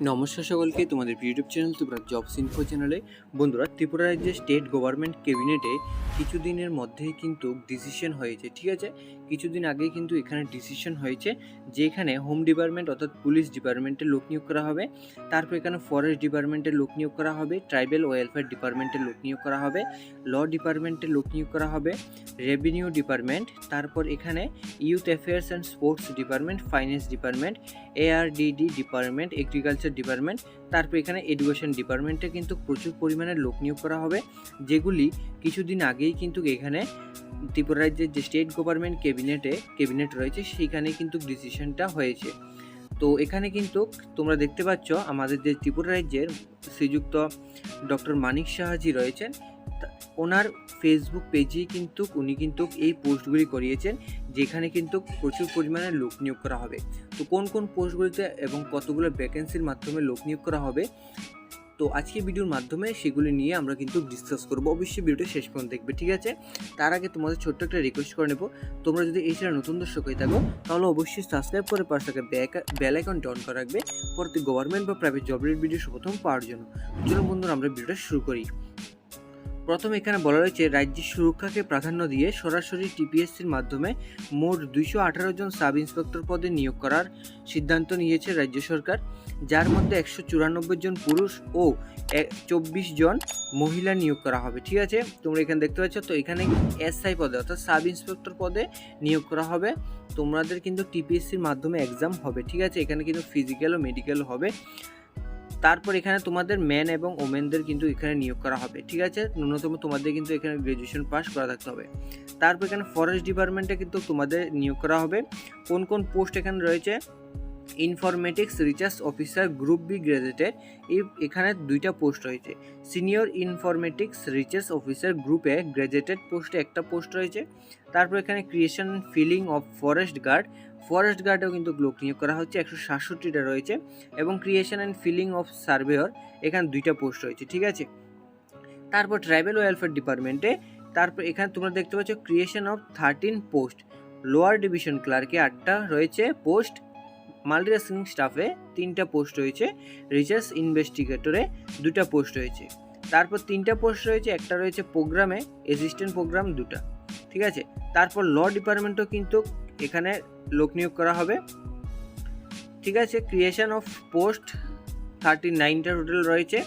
নমস্কার সকলকে, তোমাদের ইউটিউব চ্যানেল তোমরা জবস ইনফো চ্যানেলে বন্ধুরা, ত্রিপুরা রাজ্যের স্টেট গভর্নমেন্ট ক্যাবিনেটে কিছুদিনের মধ্যেই কিন্তু ডিসিশন হয়েছে, ঠিক আছে? কিছুদিন আগেই কিন্তু এখানে ডিসিশন হয়েছে যে এখানে হোম ডিপার্টমেন্ট অর্থাৎ পুলিশ ডিপার্টমেন্টের লোক নিয়োগ করা হবে, তারপর এখানে ফরেস্ট ডিপার্টমেন্টের লোক নিয়োগ করা হবে ট্রাইবেল ওয়েলফেয়ার ডিপার্টমেন্টের লোক নিয়োগ করা হবে ল ডিপার্টমেন্টের লোক নিয়োগ করা হবে রেভিনিউ ডিপার্টমেন্ট তারপর এখানে youth affairs and sports department finance department ARDD department agriculture department তারপর এখানে এডুকেশন ডিপার্টমেন্টে কিন্তু প্রচুর পরিমাণে লোক নিয়োগ করা হবে, যেগুলি কিছুদিন আগেই কিন্তু এখানে ত্রিপুরা রাজ্যের যে স্টেট গভর্নমেন্ট ক্যাবিনেটে ক্যাবিনেট রয়েছে সেইখানে কিন্তু ডিসিশনটা হয়েছে। তো এখানে কিন্তু তোমরা দেখতে পাচ্ছ, আমাদের যে ত্রিপুরা রাজ্যের শ্রীযুক্ত ডক্টর মানিক সাহাজি রয়েছেন। ওনার ফেসবুক পেজেই কিন্তু উনি কিন্তু এই পোস্টগুলি করিয়েছেন, যেখানে কিন্তু প্রচুর পরিমাণে লোক নিয়োগ করা হবে। তো কোন কোন পোস্টগুলিতে এবং কতগুলো ভ্যাকেন্সির মাধ্যমে লোক নিয়োগ করা হবে তো আজকে ভিডিওর মাধ্যমে সেগুলি নিয়ে আমরা কিন্তু ডিসকাস করব। অবশ্যই ভিডিওটা শেষ পর্যন্ত দেখবে, ঠিক আছে? তার আগে তোমাদের ছোট্ট একটা রিকোয়েস্ট করে নেব। তোমরা যদি এই চ্যানেল নতুন দর্শক হয়ে থাকো, তাহলে অবশ্যই সাবস্ক্রাইব করে পাশে থাকা বেল আইকন অন করে রাখবে। পরবর্তী গভর্নমেন্ট বা প্রাইভেট জবের ভিডিও প্রথম পাওয়ার জন্য। চলুন বন্ধুরা, আমরা ভিডিওটা শুরু করি। প্রথম এখানে বলা রয়েছে রাজ্যের সুরক্ষাকে প্রাধান্য দিয়ে সরাসরি টিপিএসসির মাধ্যমে মোট দুইশো আঠারো জন সাব ইন্সপেক্টর পদে নিয়োগ করার সিদ্ধান্ত নিয়েছে রাজ্য সরকার, যার মধ্যে একশো চুরানব্বই জন পুরুষ ও চব্বিশ জন মহিলা নিয়োগ করা হবে। ঠিক আছে? তোমরা এখানে দেখতে পাচ্ছ, তো এখানে এসআই পদে অর্থাৎ সাব ইন্সপেক্টর পদে নিয়োগ করা হবে। তোমাদের কিন্তু টিপিএসসির মাধ্যমে এক্সাম হবে। ঠিক আছে? এখানে কিন্তু ফিজিক্যাল ও মেডিকেল হবে। তারপর এখানে তোমাদের ম্যান এবং ওমেনদের কিন্তু এখানে নিয়োগ করা হবে, ঠিক আছে? ন্যূনতম তোমাদের কিন্তু এখানে গ্র্যাজুয়েশন পাস করা থাকতে হবে। তারপর এখানে ফরেস্ট ডিপার্টমেন্টে কিন্তু তোমাদের নিয়োগ করা হবে। কোন কোন পোস্ট এখানে রয়েছে? Informatics research officer group B graduated এই এখানে দুইটা পোস্ট রয়েছে। সিনিয়র ইনফরমেটিক্স রিসার্চ অফিসার গ্রুপে গ্রাজুয়েটেড পোস্টে একটা পোস্ট রয়েছে। তারপর এখানে creation filling of forest guard forest গার্ডেও কিন্তু লোক নিয়োগ করা হচ্ছে, একশো সাতষট্টিটা রয়েছে এবং creation and filling of surveyor এখানে দুইটা পোস্ট রয়েছে, ঠিক আছে? তারপর ট্রাইবেল ওয়েলফেয়ার ডিপার্টমেন্টে তারপর এখানে তোমরা দেখতে পাচ্ছ creation of thirteen post lower division ক্লার্কে আটটা রয়েছে পোস্ট মাল্টিটাস্কিং স্টাফে তিনটা পোস্ট রয়েছে রিসার্চ ইনভেস্টিগেটরে দুটা পোস্ট রয়েছে। তারপর তিনটা পোস্ট রয়েছে, একটা রয়েছে প্রোগ্রামে অ্যাসিস্ট্যান্ট প্রোগ্রাম দুটা ঠিক আছে? তারপর ল ডিপার্টমেন্টও কিন্তু এখানে লোক নিয়োগ করা হবে। ঠিক আছে ক্রিয়েশন অফ পোস্ট থার্টি নাইনটা টোটাল রয়েছে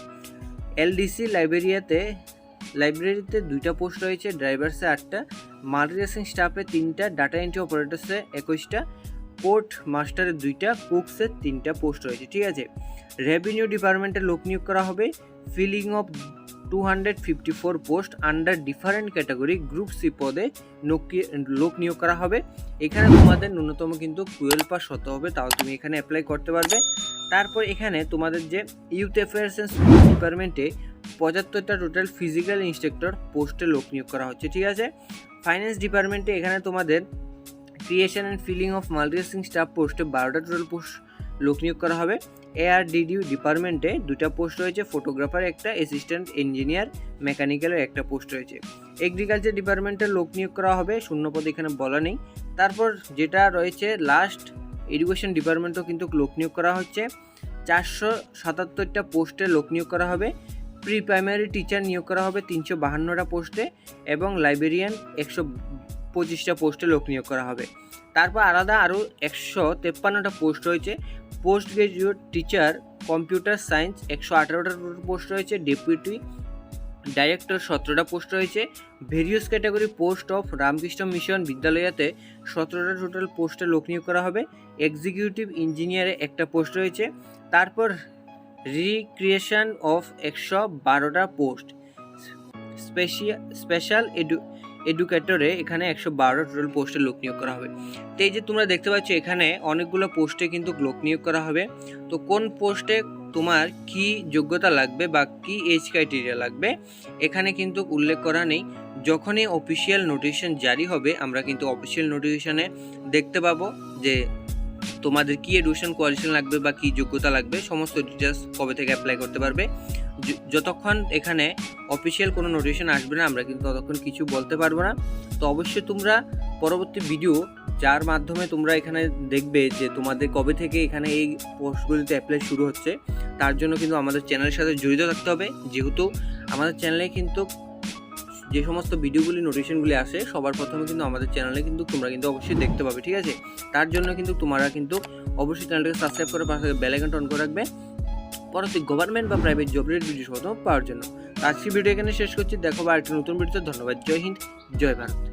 এলডিসি লাইব্রেরিয়াতে লাইব্রেরিতে দুইটা পোস্ট রয়েছে ড্রাইভার্সে আটটা মাল্টিটাস্কিং স্টাফে তিনটা ডাটা এন্ট্রি অপারেটার্সে একুশটা পোর্ট মাস্টারে দুইটা কুকসের তিনটা পোস্ট রয়েছে। ঠিক আছে রেভিনিউ ডিপার্টমেন্টে লোক নিয়োগ করা হবে। Filling of two hundred fifty four post under different category group C পদে লোক নিয়োগ করা হবে। এখানে তোমাদের ন্যূনতম কিন্তু টুয়েলভ পাস হতে হবে, তাও তুমি এখানে অ্যাপ্লাই করতে পারবে। তারপর এখানে তোমাদের যে ইউথ অ্যাফেয়ার্স অ্যান্ড স্পোর্টস ডিপার্টমেন্টে পঁচাত্তরটা টোটাল ফিজিক্যাল ইনস্ট্রাক্টর পোস্টে লোক নিয়োগ করা হচ্ছে, ঠিক আছে? ফাইন্যান্স ডিপার্টমেন্টে এখানে তোমাদের creation and filling of multitasking staff পোস্টে বারোটা টোটাল পোস্ট লোক নিয়োগ করা হবে। এআরডিডিউ ডিপার্টমেন্টে দুটা পোস্ট রয়েছে ফটোগ্রাফার একটা অ্যাসিস্ট্যান্ট ইঞ্জিনিয়ার মেকানিক্যালের একটা পোস্ট রয়েছে। এগ্রিকালচার ডিপার্টমেন্টে লোক নিয়োগ করা হবে, শূন্যপদ এখানে বলা নেই। তারপর যেটা রয়েছে লাস্ট এডুকেশন ডিপার্টমেন্টও কিন্তু লোক নিয়োগ করা হচ্ছে। চারশো সাতাত্তরটা পোস্টে লোক নিয়োগ করা হবে। প্রি প্রাইমারি টিচার নিয়োগ করা হবে তিনশো বাহান্নটা পোস্টে এবং লাইব্রেরিয়ান একশো পঁচিশটা পোস্টে লোক নিয়োগ করা হবে। তারপর আলাদা আরও একশো তেপ্পান্নটা পোস্ট রয়েছে। Post graduate teacher, computer science একশো আঠারোটা পোস্ট রয়েছে। ডেপুটি ডাইরেক্টর সতেরোটা পোস্ট রয়েছে। Various category post of Ramakrishna Mission বিদ্যালয়াতে সতেরোটা টোটাল পোস্টে লোক নিয়োগ করা হবে। এক্সিকিউটিভ ইঞ্জিনিয়ারে একটা পোস্ট রয়েছে। তারপর রিক্রিয়েশন অফ একশো বারোটা পোস্ট। স্পেশিয়া, স্পেশাল এডু এডুকেটরে এখানে একশো বারো টোটাল পোস্টে লোক নিয়োগ করা হবে। তো এই যে তোমরা দেখতে পাচ্ছ, এখানে অনেকগুলো পোস্টে কিন্তু লোক নিয়োগ করা হবে। তো কোন পোস্টে তোমার কি যোগ্যতা লাগবে বা কি এজ ক্রাইটেরিয়া লাগবে, এখানে কিন্তু উল্লেখ করা নেই। যখনই অফিসিয়াল নোটিফিকেশন জারি হবে, আমরা কিন্তু অফিসিয়াল নোটিফিকেশনে দেখতে পাবো যে তোমাদের কি এডুকেশন কোয়ালিফিকেশন লাগবে বা কি যোগ্যতা লাগবে, সমস্ত ডিটেলস কবে থেকে অ্যাপ্লাই করতে পারবে। যতক্ষণ এখানে অফিসিয়াল কোনো নোটিফিকেশন আসবে না, আমরা কিন্তু ততক্ষণ কিছু বলতে পারব না। তো অবশ্যই তোমরা পরবর্তী ভিডিও যার মাধ্যমে তোমরা এখানে দেখবে যে তোমাদের কবে থেকে এখানে এই পোস্টগুলিতে অ্যাপ্লাই শুরু হচ্ছে, তার জন্য কিন্তু আমাদের চ্যানেলের সাথে জড়িত থাকতে হবে। যেহেতু আমাদের চ্যানেলে কিন্তু যে সমস্ত ভিডিওগুলি নোটিশনগুলি আসে, সবার প্রথমে কিন্তু আমাদের চ্যানেলে কিন্তু তোমরা কিন্তু অবশ্যই দেখতে পাবে, ঠিক আছে? তার জন্য কিন্তু তোমরা কিন্তু অবশ্যই চ্যানেলটাকে সাবস্ক্রাইব করে পাশে বেল আইকনটা অন করে রাখবে। পরবর্তী গভর্নমেন্ট বা প্রাইভেট জব রিলেটেড ভিডিও প্রথম পাওয়ার জন্য আজকে ভিডিও এখানে শেষ করছি। দেখো বা আরেকটি নতুন ভিডিওতে ধন্যবাদ। জয় হিন্দ, জয় ভারত।